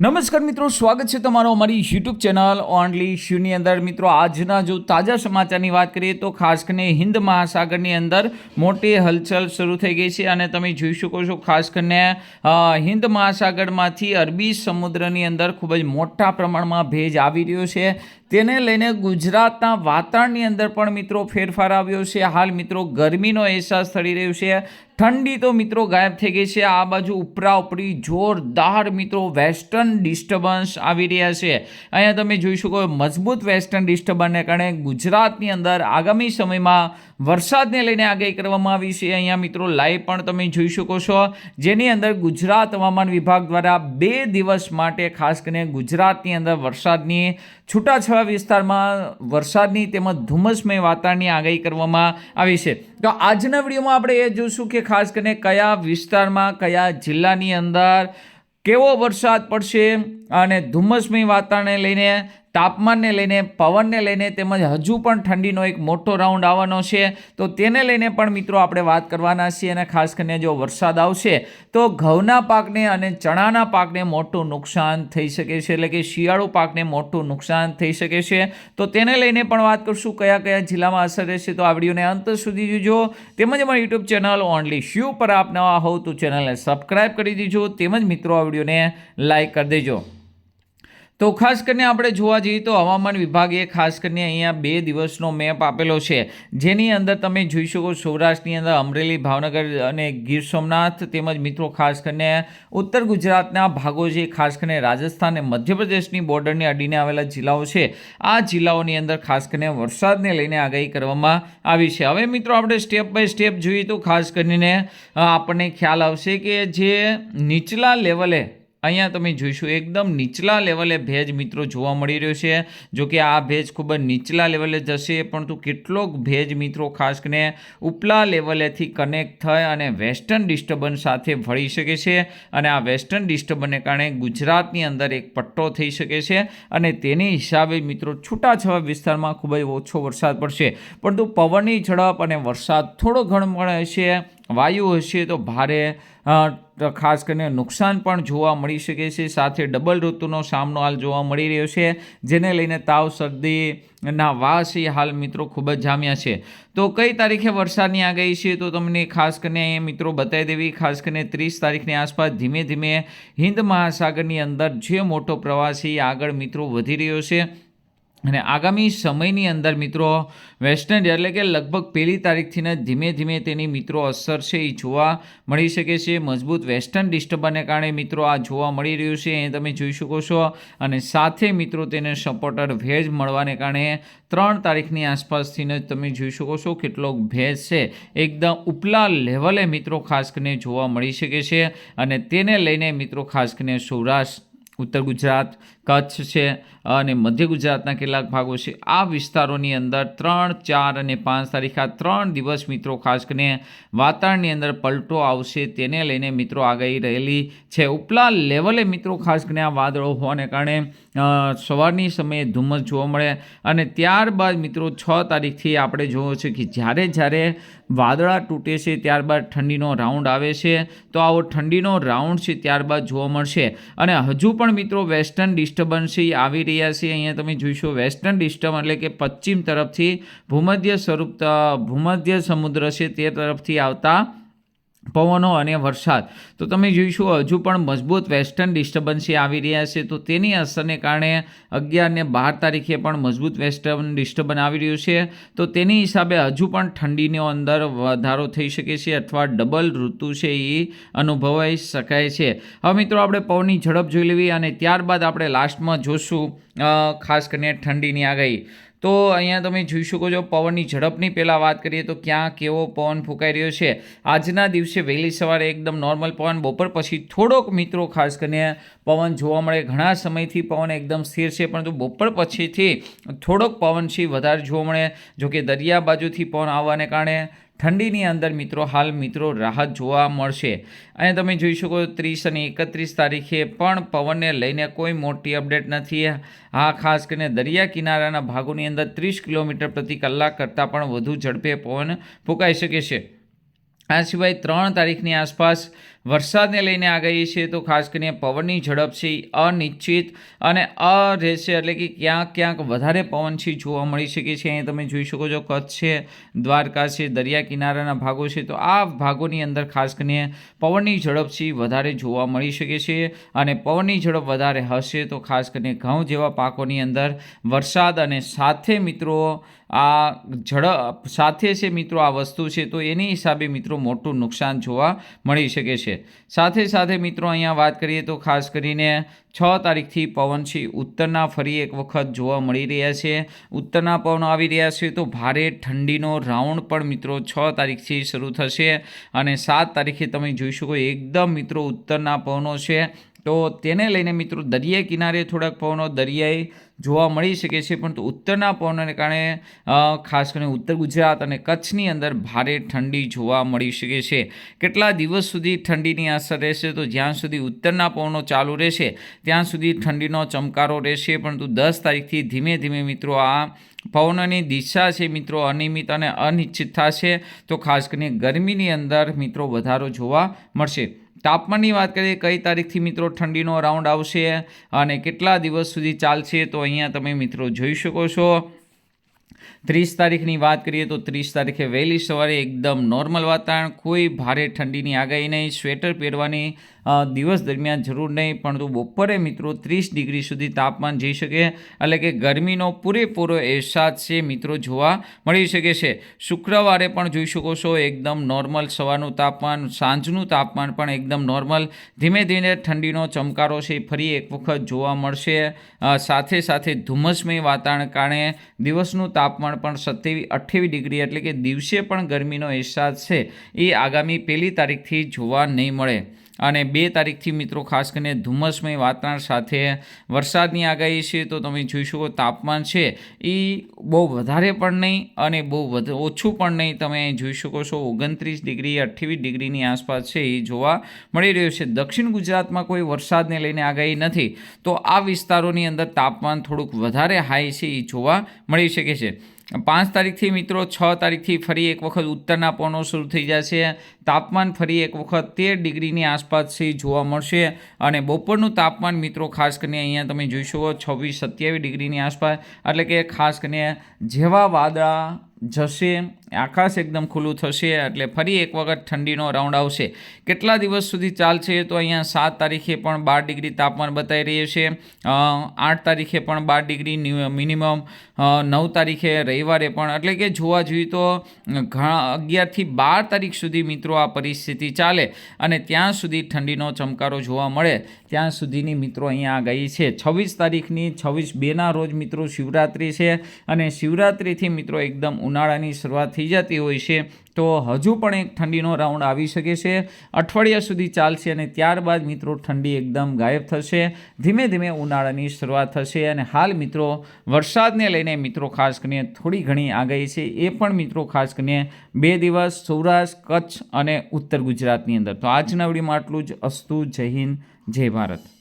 નમસ્કાર મિત્રો, સ્વાગત છે તમારો અમારી યુટ્યુબ ચેનલ ઓનલી શ્યુની અંદર. મિત્રો, આજના જો તાજા સમાચારની વાત કરીએ તો ખાસ કરીને હિન્દ મહાસાગરની અંદર મોટી હલચલ શરૂ થઈ ગઈ છે અને તમે જોઈ શકો છો ખાસ કરીને હિન્દ મહાસાગરમાંથી અરબી સમુદ્રની અંદર ખૂબ જ મોટા પ્રમાણમાં ભેજ આવી રહ્યો છે. તેને લઈને ગુજરાતના વાતાવરણની અંદર પણ મિત્રો ફેરફાર આવ્યો છે. હાલ મિત્રો ગરમીનો અહેસાસ થઈ રહ્યો છે. ઠંડી તો મિત્રો ગાયબ થઈ ગઈ છે. આ બાજુ ઉપરા ઉપરી જોરદાર મિત્રો વેસ્ટર્ન ડિસ્ટર્બન્સ આવી રહ્યા છે. અહીંયા તમે જોઈ શકો મજબૂત વેસ્ટર્ન ડિસ્ટર્બન્સને કારણે ગુજરાતની અંદર આગામી સમયમાં વરસાદને લઈને આગાહી કરવામાં આવી છે. અહીંયા મિત્રો લાઈવ પણ તમે જોઈ શકો છો. જેની અંદર ગુજરાત હવામાન વિભાગ દ્વારા બે દિવસ માટે ખાસ કરીને ગુજરાતની અંદર વરસાદની છૂટાછવાયા વિસ્તારમાં વરસાદની તેમજ ધુમ્મસમય વાતાવરણની આગાહી કરવામાં આવી છે. તો આજના વિડીયોમાં આપણે એ જોઈશું કે ખાસ કરીને કયા વિસ્તારમાં, કયા જિલ્લાની અંદર કેવો વરસાદ પડશે અને ધુમ્મસમય વાતાવરણને લઈને તાપમાનને લઈને, પવનને લઈને તેમજ હજુ પણ ઠંડીનો એક મોટો રાઉન્ડ આવવાનો છે. તો તેને લઈને પણ મિત્રો આપણે વાત કરવાના છીએ અને ખાસ કરીને જો વરસાદ આવશે, તો ઘઉંના પાકને અને ચણાના પાકને મોટું નુકસાન થઈ શકે છે. એટલે કે શિયાળુ પાકને મોટું નુકસાન થઈ શકે છે. તો તેને લઈને પણ વાત કરશું કયા કયા જિલ્લામાં અસર રહેશે. તો આ વિડીયોને અંત સુધી જોજો. તેમજ અમારી યુટ્યુબ ચેનલ ઓનલી શ્યુ પર આપ નવા હોવ તો ચેનલને સબસ્ક્રાઈબ કરી દીજો. તેમજ મિત્રો, આ વિડીયોને લાઇક કરી દેજો. તો ખાસ કરીને આપણે જોવા જઈએ તો હવામાન વિભાગે ખાસ કરીને અહીંયા બે દિવસનો મેપ આપેલો છે. જેની અંદર તમે જોઈ શકો સૌરાષ્ટ્રની અંદર અમરેલી, ભાવનગર અને ગીર સોમનાથ તેમજ મિત્રો ખાસ કરીને ઉત્તર ગુજરાતના ભાગો છે, ખાસ કરીને રાજસ્થાન અને મધ્યપ્રદેશની બોર્ડરને અડીને આવેલા જિલ્લાઓ છે. આ જિલ્લાઓની અંદર ખાસ કરીને વરસાદને લઈને આગાહી કરવામાં આવી છે. હવે મિત્રો આપણે સ્ટેપ બાય સ્ટેપ જોઈએ તો ખાસ કરીને આપણને ખ્યાલ આવશે કે જે નીચલા લેવલે અહીંયા તમે જોઈશું, એકદમ નીચલા લેવલે ભેજ મિત્રો જોવા મળી રહ્યો છે. જો કે આ ભેજ ખૂબ જ નીચલા લેવલે જશે, પરંતુ કેટલોક ભેજ મિત્રો ખાસ કરીને ઉપલા લેવલેથી કનેક્ટ થઈ અને વેસ્ટર્ન ડિસ્ટર્બન્સ સાથે ભળી શકે છે. અને આ વેસ્ટર્ન ડિસ્ટર્બન્સને કારણે ગુજરાતની અંદર એક પટ્ટો થઈ શકે છે અને તેની હિસાબે મિત્રો છૂટાછવાયા વિસ્તારમાં ખૂબ જ ઓછો વરસાદ પડશે. પરંતુ પવનની ઝડપ અને વરસાદ થોડો ઘણો પણ હશે વાયુ હશે તો ભારે ખાસ કરીને નુકસાન પણ જોવા મળી શકે છે. સાથે ડબલ ઋતુનો સામનો હાલ જોવા મળી રહ્યો છે, જેને લઈને તાવ, શરદીના વાસ એ હાલ મિત્રો ખૂબ જ જામ્યા છે. તો કઈ તારીખે વરસાદની આગાહી છે તો તમને ખાસ કરીને મિત્રો બતાવી દેવી. ખાસ કરીને ત્રીસ તારીખની આસપાસ ધીમે ધીમે હિન્દ મહાસાગરની અંદર જે મોટો પ્રવાસી આગળ મિત્રો વધી રહ્યો છે અને આગામી સમયની અંદર મિત્રો વેસ્ટર્ન એટલે કે લગભગ પહેલી તારીખથી ધીમે ધીમે તેની મિત્રો અસર છે એ જોવા મળી શકે છે. મજબૂત વેસ્ટર્ન ડિસ્ટર્બને કારણે મિત્રો આ જોવા મળી રહ્યું છે. એ તમે જોઈ શકો છો અને સાથે મિત્રો તેને સપોર્ટર ભેજ મળવાને કારણે ત્રણ તારીખની આસપાસથી જ તમે જોઈ શકો છો કેટલોક ભેજ છે. એકદમ ઉપલા લેવલે મિત્રો ખાસ કરીને જોવા મળી શકે છે અને તેને લઈને મિત્રો ખાસ કરીને સૌરાષ્ટ્ર ઉત્તર ગુજરાત, કચ્છ છે અને મધ્ય ગુજરાતના કેટલાક ભાગો છે. આ વિસ્તારોની અંદર ત્રણ, ચાર અને પાંચ તારીખ આ ત્રણ દિવસ મિત્રો ખાસ કરીને વાતાવરણની અંદર પલટો આવશે તેને લઈને મિત્રો આગાહી રહેલી છે. ઉપલા લેવલે મિત્રો ખાસ કરીને આ વાદળો હોવાને કારણે સવારની સમયે ધુમ્મસ જોવા મળે અને ત્યારબાદ મિત્રો છ તારીખથી આપણે જોયું છે કે જ્યારે જ્યારે વાદળા તૂટે છે ત્યારબાદ ઠંડીનો રાઉન્ડ આવે છે. તો આવો ઠંડીનો રાઉન્ડ છે ત્યારબાદ જોવા મળશે. અને હજુ પણ મિત્રો વેસ્ટર્ન ડિસ્ટર્બન્સ છે આવી રહ્યા છે. અહીંયા તમે જોઈશો વેસ્ટર્ન ડિસ્ટર્બ એટલે કે પશ્ચિમ તરફથી ભૂમધ્ય સ્વરૂપ ભૂમધ્ય સમુદ્ર છે તે તરફથી આવતા પવનો અને વરસાદ. તો તમે જોઈશું, હજુ પણ મજબૂત વેસ્ટર્ન ડિસ્ટર્બન્સ આવી રહ્યા છે. તો તેની અસરને કારણે અગિયાર ને બાર તારીખે પણ મજબૂત વેસ્ટર્ન ડિસ્ટર્બન્સ આવી રહ્યું છે. તો તેની હિસાબે હજુ પણ ઠંડીનો અંદર વધારો થઈ શકે છે અથવા ડબલ ઋતુ છે એ અનુભવાઈ શકાય છે. હવે મિત્રો, આપણે પવનની ઝડપ જોઈ લેવી અને ત્યારબાદ આપણે લાસ્ટમાં જોશું ખાસ કરીને ઠંડીની આગાહી. તો અહીંયા તમે જોઈ શકો છો, પવનની ઝડપની પહેલાં વાત કરીએ તો ક્યાં કેવો પવન ફૂંકાઈ રહ્યો છે. આજના દિવસે વહેલી સવારે એકદમ નોર્મલ પવન, બપોર પછી થોડોક મિત્રો ખાસ કરીને પવન જોવા મળે. ઘણા સમયથી પવન એકદમ સ્થિર છે, પરંતુ બપોર પછીથી થોડોક પવન છે વધારે જોવા મળે. જો કે દરિયા બાજુથી પવન આવવાને કારણે ઠંડીની અંદર મિત્રો, હાલ મિત્રો રાહત જોવા મળશે. અને તમે જોઈ શકો ત્રીસ અને એકત્રીસ તારીખે પણ પવનને લઈને કોઈ મોટી અપડેટ નથી. આ ખાસ કરીને દરિયા કિનારાના ભાગોની અંદર ત્રીસ કિલોમીટર પ્રતિ કલાક કરતાં પણ વધુ ઝડપે પવન ફૂંકાઈ શકે છે. આ સિવાય ત્રણ તારીખની આસપાસ વરસાદને લઈને આગાહી છે તો ખાસ કરીને પવનની ઝડપ છે અનિશ્ચિત અને અ રહેશે એટલે કે ક્યાંક ક્યાંક વધારે પવન છે જોવા મળી શકે છે. અહીં તમે જોઈ શકો છો કચ્છ છે, દ્વારકા છે, દરિયા કિનારાના ભાગો છે. તો આ ભાગોની અંદર ખાસ કરીને પવનની ઝડપ છે વધારે જોવા મળી શકે છે અને પવનની ઝડપ વધારે હશે તો ખાસ કરીને ઘઉં જેવા પાકોની અંદર વરસાદ અને સાથે મિત્રો આ ઝડપ સાથે છે મિત્રો આ વસ્તુ છે તો એની હિસાબે મિત્રો મોટું નુકસાન જોવા મળી શકે છે. સાથે સાથે મિત્રો, અહીંયા વાત કરીએ તો ખાસ કરીને છ તારીખથી પવન છે. ઉત્તરના ફરી એક વખત જોવા મળી રહ્યા છે. ઉત્તરના પવન આવી રહ્યા છે તો ભારે ઠંડીનો રાઉન્ડ પણ મિત્રો છ તારીખથી શરૂ થશે અને સાત તારીખે તમે જોઈ શકો, એકદમ મિત્રો ઉત્તરના પવનો છે. તો તેને લઈને મિત્રો દરિયાઈ કિનારે થોડાક પવનો દરિયાઈ જોવા મળી શકે છે, પરંતુ ઉત્તરના પવનને કારણે ખાસ કરીને ઉત્તર ગુજરાત અને કચ્છની અંદર ભારે ઠંડી જોવા મળી શકે છે. કેટલા દિવસ સુધી ઠંડીની અસર રહેશે? તો જ્યાં સુધી ઉત્તરના પવનો ચાલુ રહેશે, ત્યાં સુધી ઠંડીનો ચમકારો રહેશે, પરંતુ દસ તારીખથી ધીમે ધીમે મિત્રો આ પવનની દિશા છે મિત્રો અનિયમિત અને અનિશ્ચિત થશે તો ખાસ કરીને ગરમીની અંદર મિત્રો વધારો જોવા મળશે. તાપમાનની વાત કરીએ, કઈ તારીખથી મિત્રો ઠંડીનો રાઉન્ડ આવશે અને કેટલા દિવસ સુધી ચાલશે, તો અહીંયા તમે મિત્રો જોઈ શકો છો. ત્રીસ તારીખની વાત કરીએ તો ત્રીસ તારીખે વહેલી સવારે એકદમ નોર્મલ વાતાવરણ, કોઈ ભારે ઠંડીની આગાહી નહીં, સ્વેટર પહેરવાની દિવસ દરમિયાન જરૂર નહીં, પરંતુ બપોરે મિત્રો ત્રીસ ડિગ્રી સુધી તાપમાન જઈ શકે, એટલે કે ગરમીનો પૂરેપૂરો અહેસાસ છે મિત્રો જોવા મળી શકે છે. શુક્રવારે પણ જોઈ શકો છો એકદમ નોર્મલ સવારનું તાપમાન, સાંજનું તાપમાન પણ એકદમ નોર્મલ ધીમે ધીમે ઠંડીનો ચમકારો છે, ફરી એક વખત જોવા મળશે. સાથે સાથે ધુમ્મસમય વાતાવરણ કારણે દિવસનું તાપમાન પણ સત્યાવી અઠ્યાવીસ ડિગ્રી એટલે કે દિવસે પણ ગરમીનો અહેસાસ છે, એ આગામી પહેલી તારીખથી જોવા નહીં મળે. અને બે તારીખથી મિત્રો, ખાસ કરીને ધુમ્મસમય વાતાવરણ સાથે વરસાદની આગાહી છે, તો તમે જોઈ શકો તાપમાન છે, એ બહુ વધારે પણ નહીં અને બહુ ઓછું પણ નહીં. તમે જોઈ શકો છો ઓગણત્રીસ ડિગ્રી અઠ્યાવીસ ડિગ્રીની આસપાસ છે, એ જોવા મળી રહ્યું છે. દક્ષિણ ગુજરાતમાં કોઈ વરસાદને લઈને આગાહી નથી, તો આ વિસ્તારોની અંદર તાપમાન થોડુંક વધારે હાઈ છે, એ જોવા મળી શકે છે. પાંચ તારીખથી મિત્રો છ તારીખથી ફરી એક વખત ઉત્તરના પવનો શરૂ થઈ જશે. તાપમાન ફરી એક વખત તેર ડિગ્રીની આસપાસથી જોવા મળશે અને બપોરનું તાપમાન મિત્રો ખાસ કરીને અહીંયા તમે જોઈ શકો છવ્વીસ સત્યાવીસ ડિગ્રીની આસપાસ. એટલે કે ખાસ કરીને જેવા વાદળા જશે, આકાશ એકદમ ખુલ્લું થશે, એટલે ફરી એક વખત ઠંડીનો રાઉન્ડ આવશે. કેટલા દિવસ સુધી ચાલશે તો અહીંયા સાત તારીખે પણ બાર ડિગ્રી તાપમાન બતાવી રહ્યું છે. આઠ તારીખે પણ બાર ડિગ્રી મિનિમમ. નવ તારીખે રવિવારે પણ. એટલે કે જોવા જોઈએ તો ઘણા અગિયારથી બાર તારીખ સુધી મિત્રો આ પરિસ્થિતિ ચાલે અને ત્યાં સુધી ઠંડીનો ચમકારો જોવા મળે. ત્યાં સુધીની મિત્રો અહીંયા ગઈ છે. છવ્વીસ તારીખની છવ્વીસ બેના રોજ મિત્રો શિવરાત્રિ છે અને શિવરાત્રિથી મિત્રો એકદમ ઉનાળાની શરૂઆત થઈ જતી હોય છે. તો હજુ પણ એક ઠંડીનો રાઉન્ડ આવી શકે છે. અઠવાડિયા સુધી ચાલશે અને ત્યારબાદ મિત્રો ઠંડી એકદમ ગાયબ થશે. ધીમે ધીમે ઉનાળાની શરૂઆત થશે અને હાલ મિત્રો વરસાદને લઈને મિત્રો ખાસ કરીને થોડી ઘણી આગાહી છે. એ પણ મિત્રો ખાસ કરીને બે દિવસ સૌરાષ્ટ્ર, કચ્છ અને ઉત્તર ગુજરાતની અંદર. તો આજના વિડીયોમાં આટલું જ. અસ્તુ, જય હિન્દ, જય ભારત.